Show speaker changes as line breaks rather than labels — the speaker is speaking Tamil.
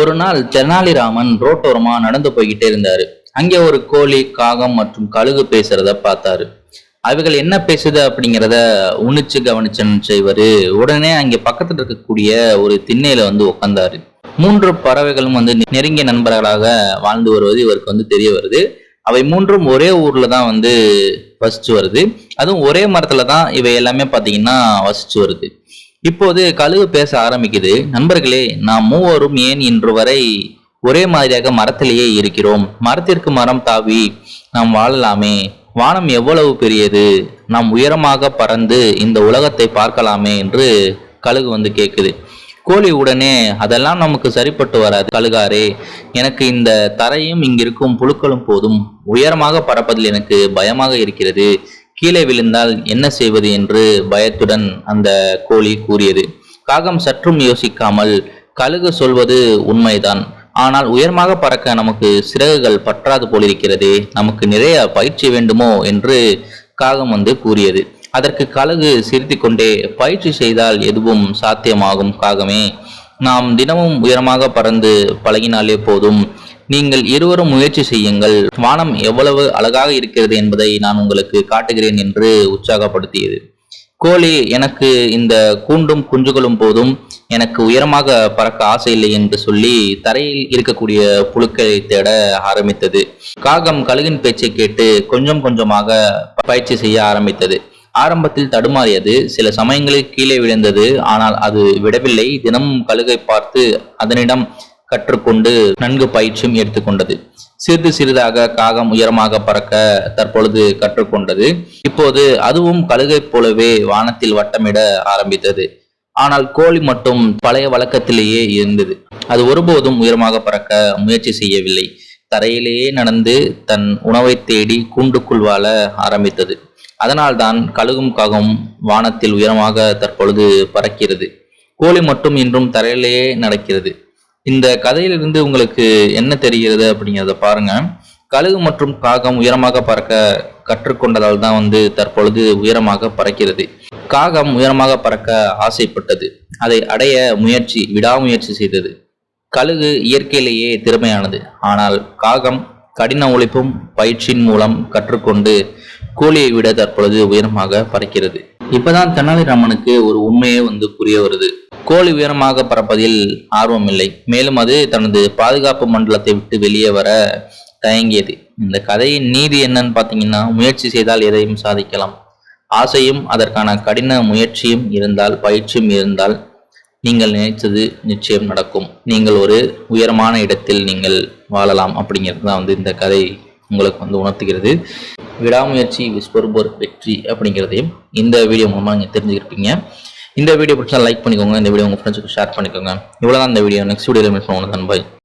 ஒரு நாள் தெனாலிராமன் ரோட்டோரமா நடந்து போய்கிட்டே இருந்தாரு. அங்கே ஒரு கோழி காகம் மற்றும் கழுகு பேசுறத பார்த்தாரு. அவைகள் என்ன பேசுது அப்படிங்கிறத உன்னிச்சு கவனிச்சன்னு செய்வாரு உடனே அங்கே பக்கத்தில் இருக்கக்கூடிய ஒரு திண்ணையில வந்து உட்கார்ந்தாரு மூன்று பறவைகளும் வந்து நெருங்கிய நண்பர்களாக வாழ்ந்து வருவது இவருக்கு வந்து தெரிய வருது. அவை மூன்றும் ஒரே ஊர்ல தான் வந்து வசிச்சு வருது. அதுவும் ஒரே மரத்துல தான் இவை எல்லாமே பார்த்தீங்கன்னா வசிச்சு வருது. இப்போது கழுகு பேச ஆரம்பிக்குது. நண்பர்களே நாம் மூவரும் ஏன் இன்று வரை ஒரே மாதிரியாக மரத்திலேயே இருக்கிறோம்? மரத்திற்கு மரம் தாவி நாம் வாழலாமே. வானம் எவ்வளவு பெரியது? நாம் உயரமாக பறந்து இந்த உலகத்தை பார்க்கலாமே என்று கழுகு வந்து கேட்குது கோழி உடனே அதெல்லாம் நமக்கு சரிப்பட்டு வராது கழுகாரே. எனக்கு இந்த தரையும் இங்கிருக்கும் புழுக்களும் போதும். உயரமாக பறப்பதில் எனக்கு பயமாக இருக்கிறது. கீழே விழுந்தால் என்ன செய்வது என்று பயத்துடன் அந்த கோழி கூறியது. காகம் சற்றும் யோசிக்காமல் கழுகு சொல்வது உண்மைதான். ஆனால் உயரமாக பறக்க நமக்கு சிறகுகள் பற்றாது போலிருக்கிறதே. நமக்கு நிறைய பயிற்சி வேண்டுமோ என்று காகம் வந்து கூறியது. அதற்கு கழுகு சிரித்து கொண்டே பயிற்சி செய்தால் எதுவும் சாத்தியமாகும் காகமே. நாம் தினமும் உயரமாக பறந்து பழகினாலே போதும். நீங்கள் இருவரும் முயற்சி செய்யுங்கள். வானம் எவ்வளவு அழகாக இருக்கிறது என்பதை நான் உங்களுக்கு காட்டுகிறேன் என்று உற்சாகப்படுத்தியது. கோழி எனக்கு இந்த கூண்டும் குஞ்சுகளும் போதும். எனக்கு உயரமாக பறக்க ஆசை இல்லை என்று சொல்லி தரையில் இருக்கக்கூடிய புழுக்களை தேட ஆரம்பித்தது. காகம் கழுகின் பேச்சை கேட்டு கொஞ்சம் கொஞ்சமாக பயிற்சி செய்ய ஆரம்பித்தது. ஆரம்பத்தில் தடுமாறியது. சில சமயங்களில் கீழே விழுந்தது. ஆனால் அது விடவில்லை. தினமும் கழுகை பார்த்து அதனிடம் கற்றுக்கொண்டு நன்கு பயிற்சியும் எடுத்துக்கொண்டது. சிறிது சிறிதாக காகம் உயரமாக பறக்க தற்பொழுது கற்றுக்கொண்டது. இப்போது அதுவும் கழுகை போலவே வானத்தில் வட்டமிட ஆரம்பித்தது. ஆனால் கோழி மட்டும் பழைய வழக்கத்திலேயே இருந்தது. அது ஒருபோதும் உயரமாக பறக்க முயற்சி செய்யவில்லை. தரையிலேயே நடந்து தன் உணவை தேடி கூண்டுக்குள் வாழ ஆரம்பித்தது. அதனால்தான் கழுகும் காகம் வானத்தில் உயரமாக தற்பொழுது பறக்கிறது. கோழி மட்டும் இன்றும் தரையிலேயே நடக்கிறது. இந்த கதையிலிருந்து உங்களுக்கு என்ன தெரிகிறது அப்படிங்கிறத பாருங்க. கழுகு மற்றும் காகம் உயரமாக பறக்க கற்றுக்கொண்டதால் தான் வந்து தற்பொழுது உயரமாக பறக்கிறது. காகம் உயரமாக பறக்க ஆசைப்பட்டது. அதை அடைய முயற்சி விடாமுயற்சி செய்தது. கழுகு இயற்கையிலேயே திறமையானது. ஆனால் காகம் கடின உழைப்பும் பயிற்சியின் மூலம் கற்றுக்கொண்டு கூலியை விட தற்பொழுது உயரமாக பறக்கிறது. இப்பதான் தெனாலிராமனுக்கு ஒரு உண்மையே வந்து புரிய வருது. கோழி உயரமாக பறப்பதில் ஆர்வம் இல்லை மேலும் அது தனது பாதுகாப்பு மண்டலத்தை விட்டு வெளியே வர தயங்கியது. இந்த கதையின் நீதி என்னன்னு பார்த்தீங்கன்னா முயற்சி செய்தால் எதையும் சாதிக்கலாம். ஆசையும் அதற்கான கடின முயற்சியும் இருந்தால் பயிற்சியும் இருந்தால் நீங்கள் நினைத்தது நிச்சயம் நடக்கும். நீங்கள் ஒரு உயரமான இடத்தில் நீங்கள் வாழலாம் அப்படிங்கிறது தான் வந்து இந்த கதை உங்களுக்கு வந்து உணர்த்துகிறது. விடாமுயற்சி விஸ்வரூபர் வெற்றி அப்படிங்கிறதையும் இந்த வீடியோ மூலமாக நீங்கள் தெரிஞ்சுக்கிருப்பீங்க இந்த வீடியோ பிடிச்சா லைக் பண்ணிக்கோங்க. இந்த வீடியோ உங்கள் ஃப்ரெண்ட்ஸுக்கு ஷேர் பண்ணிக்கோங்க. இவ்வளோ தான் இந்த வீடியோ நெக்ஸ்ட் வீடியோவில் மீட் பண்ணுவோம். பாய்